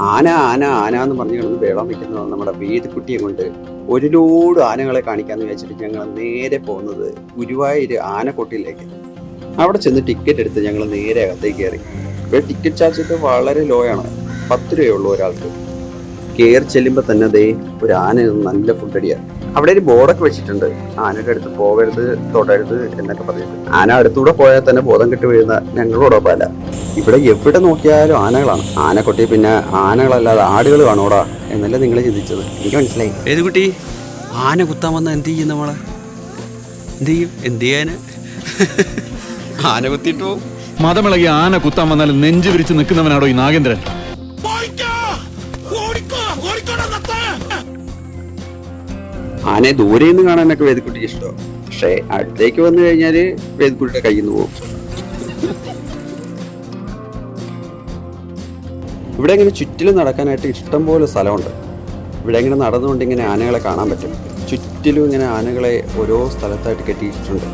ആന ആന ആന എന്ന് പറഞ്ഞു കിടന്ന് വേളം വെക്കുന്നത് നമ്മുടെ വേദക്കുട്ടിയെ കൊണ്ട് ഒരു ലോഡ് ആനകളെ കാണിക്കാന്ന് വിചാരിച്ചിട്ട് ഞങ്ങൾ നേരെ പോകുന്നത് ഗുരുവായൂർ ആനക്കൊട്ടിയിലേക്ക്. അവിടെ ചെന്ന് ടിക്കറ്റ് എടുത്ത് ഞങ്ങൾ നേരെ അകത്തേക്ക് കയറി. ഇവിടെ ടിക്കറ്റ് ചാർജ് ഒക്കെ വളരെ ലോ ആണ്. പത്ത് രൂപയുള്ളൂ ഒരാൾക്ക്. കയറി ചെല്ലുമ്പോൾ തന്നെ അതേ ഒരു ആന നല്ല ഫുഡ് അടിയാണ് അവിടെ ഒരു ബോർഡൊക്കെ വെച്ചിട്ടുണ്ട്. ആനയുടെ അടുത്ത് പോകരുത് തൊടരുത് എന്നൊക്കെ പറഞ്ഞിട്ട്. ആന അടുത്തൂടെ പോയാൽ തന്നെ ബോധം കെട്ട് വീഴുന്ന ഞങ്ങളോടൊപ്പമല്ല ഇവിടെ എവിടെ നോക്കിയാലും ആനകളാണ്. ആന കൊട്ടി പിന്നെ ആനകളല്ലാതെ ആടുകൾ കാണൂടാ എന്നല്ലേ നിങ്ങൾ ചിന്തിച്ചത്. എനിക്ക് മനസ്സിലായി. ഏത് കുട്ടി? ആന കുത്താൻ വന്ന എന്ത് ചെയ്യും നമ്മളെ എന്ത് ചെയ്യും? എന്ത് ചെയ്യാന് ആന? കുത്തിയിട്ട് മതമിളകി ആന കുത്താൻ വന്നാൽ നെഞ്ചു വിരിച്ച് നിൽക്കുന്നവനാണോ ഈ നാഗേന്ദ്രൻ? ആനയെ ദൂരെ നിന്ന് കാണാനൊക്കെ വേദിക്കുട്ടിക്ക് ഇഷ്ടം പക്ഷേ അടുത്തേക്ക് വന്നു കഴിഞ്ഞാൽ വേദിക്കുട്ടിയുടെ കയ്യിൽ നിന്ന് പോകും. ഇവിടെ ഇങ്ങനെ ചുറ്റിലും നടക്കാനായിട്ട് ഇഷ്ടം പോലെ സ്ഥലമുണ്ട്. ഇവിടെ ഇങ്ങനെ നടന്നുകൊണ്ട് ഇങ്ങനെ ആനകളെ കാണാൻ പറ്റും. ചുറ്റിലും ഇങ്ങനെ ആനകളെ ഓരോ സ്ഥലത്തായിട്ട് കെട്ടിയിട്ടുണ്ട്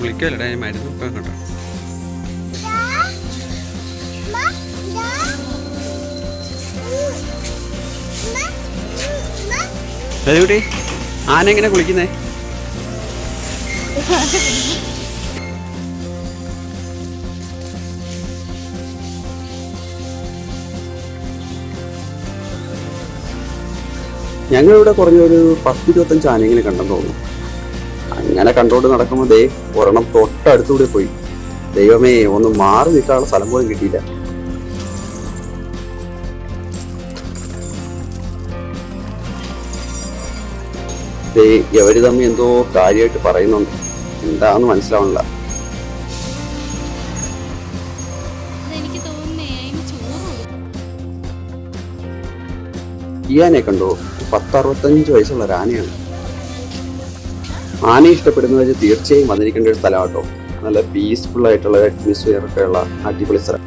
വിളിക്കല്ലേ മരുന്ന് കേട്ടോ. വേദിക്കുട്ടി ആന എങ്ങനെ കുളിക്കുന്നേ? ഞങ്ങളിവിടെ കുറഞ്ഞൊരു പത്ത് ഇരുപത്തഞ്ച് ആനയെങ്കിലും കണ്ടെന്ന് തോന്നുന്നു. അങ്ങനെ കണ്ടോണ്ട് നടക്കുമ്പോൾ ദേ ഒരെണ്ണം തൊട്ടടുത്തൂടെ പോയി. ദൈവമേ ഒന്ന് മാറി നിൽക്കാനുള്ള സ്ഥലം പോലും കിട്ടിയില്ല. ദേ ഇവർ തമ്മിൽ എന്തോ കാര്യമായിട്ട് പറയുന്നുണ്ട്. എന്താന്ന് മനസ്സിലാവണില്ല. ഈ ആനയെ കണ്ടോ? പത്തറുപത്തഞ്ച് വയസ്സുള്ള ഒരു ആനയാണ്. ആനയെ ഇഷ്ടപ്പെടുന്നവർ തീർച്ചയായും വന്നിരിക്കേണ്ട ഒരു സ്ഥലമാട്ടോ. നല്ല പീസ്ഫുൾ ആയിട്ടുള്ള അറ്റ്മോസ്ഫിയർ ഒക്കെ ഉള്ള അടിപൊളി സ്ഥലം.